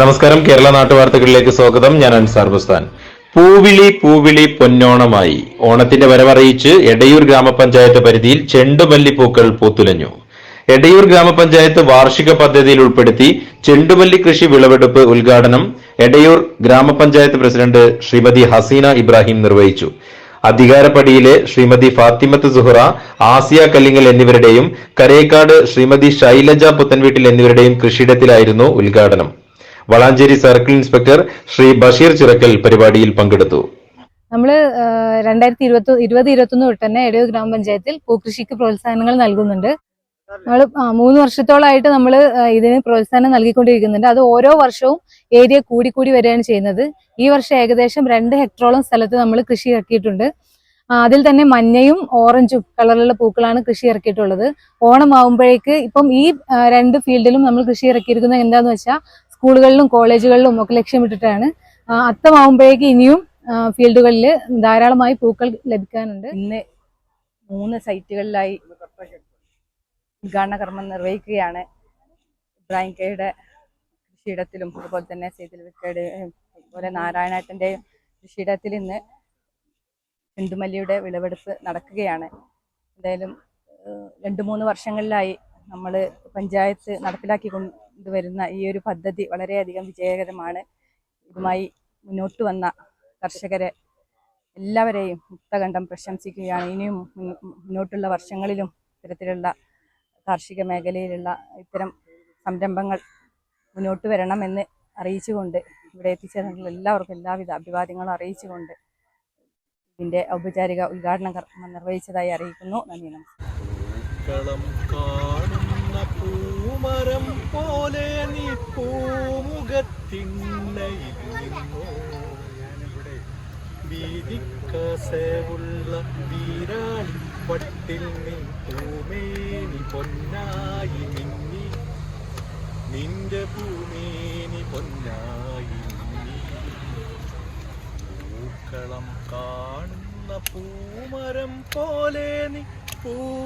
നമസ്കാരം. കേരള നാട്ടുവാർത്തകളിലേക്ക് സ്വാഗതം. ഞാൻ അൻസാർ ബുസ്താൻ. പൂവിളി പൂവിളി പൊന്നോണമായി. ഓണത്തിന്റെ വരവറിയിച്ച് എടയൂർ ഗ്രാമപഞ്ചായത്ത് പരിധിയിൽ ചെണ്ടുമല്ലിപ്പൂക്കൾ പൂത്തുലഞ്ഞു. എടയൂർ ഗ്രാമപഞ്ചായത്ത് വാർഷിക പദ്ധതിയിൽ ഉൾപ്പെടുത്തി ചെണ്ടുമല്ലി കൃഷി വിളവെടുപ്പ് ഉദ്ഘാടനം എടയൂർ ഗ്രാമപഞ്ചായത്ത് പ്രസിഡന്റ് ശ്രീമതി ഹസീന ഇബ്രാഹിം നിർവഹിച്ചു. അധികാരപ്പടിയിലെ ശ്രീമതി ഫാത്തിമത്ത് സുഹറ ആസിയ കല്ലിങ്ങൽ എന്നിവരുടെയും കരേക്കാട് ശ്രീമതി ശൈലജ പുത്തൻവീട്ടിൽ എന്നിവരുടെയും കൃഷിയിടത്തിലായിരുന്നു ഉദ്ഘാടനം. വളാഞ്ചേരി സർക്കിൾ ഇൻസ്പെക്ടർ ശ്രീ ബഷീർ ചിറക്കൽ പരിപാടിയിൽ പങ്കെടുത്തു. നമ്മൾ രണ്ടായിരത്തി ഇരുപത്തി ഇരുപത് ഇരുപത്തൊന്ന് തൊട്ട് തന്നെ എടയൂർ ഗ്രാമപഞ്ചായത്തിൽ പൂക്കൃഷിക്ക് പ്രോത്സാഹനങ്ങൾ നൽകുന്നുണ്ട്. നമ്മൾ മൂന്ന് വർഷത്തോളമായിട്ട് നമ്മൾ ഇതിന് പ്രോത്സാഹനം നൽകിക്കൊണ്ടിരിക്കുന്നുണ്ട്. അത് ഓരോ വർഷവും ഏരിയ കൂടി കൂടി വരികയാണ് ചെയ്യുന്നത്. ഈ വർഷം ഏകദേശം രണ്ട് ഹെക്ടറോളം സ്ഥലത്ത് നമ്മൾ കൃഷി ഇറക്കിയിട്ടുണ്ട്. അതിൽ തന്നെ മഞ്ഞയും ഓറഞ്ചും കളറിലുള്ള പൂക്കളാണ് കൃഷി ഇറക്കിയിട്ടുള്ളത്. ഓണം ആവുമ്പോഴേക്ക് ഇപ്പം ഈ രണ്ട് ഫീൽഡിലും നമ്മൾ കൃഷി ഇറക്കിയിരിക്കുന്നത് എന്താന്ന് വെച്ചാൽ സ്കൂളുകളിലും കോളേജുകളിലും ഒക്കെ ലക്ഷ്യമിട്ടിട്ടാണ്. അത്തമാവുമ്പോഴേക്ക് ഇനിയും ഫീൽഡുകളിൽ ധാരാളമായി പൂക്കൾ ലഭിക്കാനുണ്ട്. ഇന്ന് മൂന്ന് സൈറ്റുകളിലായി ഉദ്ഘാടന കർമ്മം നിർവഹിക്കുകയാണ്. ഇബ്രാഹിം കെയുടെ കൃഷിയിടത്തിലും അതുപോലെ തന്നെ സെയ്തിൽ വിക്കയുടെ അതുപോലെ നാരായണേട്ടന്റെയും കൃഷിയിടത്തിൽ ഇന്ന് ചെണ്ടുമല്ലിയുടെ വിളവെടുപ്പ് നടക്കുകയാണ്. എന്തായാലും രണ്ട് മൂന്ന് വർഷങ്ങളിലായി നമ്മൾ പഞ്ചായത്ത് നടപ്പിലാക്കി കൊണ്ടുവരുന്ന ഈ ഒരു പദ്ധതി വളരെയധികം വിജയകരമാണ്. ഇതുമായി മുന്നോട്ട് വന്ന കർഷകരെ എല്ലാവരെയും മുക്തകണ്ഠം പ്രശംസിക്കുകയാണ്. ഇനിയും മുന്നോട്ടുള്ള വർഷങ്ങളിലും ഇത്തരത്തിലുള്ള കാർഷിക മേഖലയിലുള്ള ഇത്തരം സംരംഭങ്ങൾ മുന്നോട്ട് വരണമെന്ന് അറിയിച്ചുകൊണ്ട് ഇവിടെ എത്തിച്ചേർന്നിട്ടുള്ള എല്ലാവർക്കും എല്ലാവിധ അഭിവാദ്യങ്ങളും അറിയിച്ചുകൊണ്ട് ഇതിന്റെ ഔപചാരിക ഉദ്ഘാടനം നിർവഹിച്ചതായി അറിയിക്കുന്നു. നന്ദി നമസ്കാരം. പൂക്കളം കാണുന്ന പൂമരം പോലെ നീ പൂമുഖത്തിണ്ണയിൽ നിന്നോ വീരാണി പട്ടിൽ നീ പൂമേനി പൊന്നായി മിന്നി നിന്റെ പൂമേനി പൊന്നായി നിന്നി. പൂക്കളം കാണുന്ന പൂമരം പോലെ നീ പൂ നിന്നു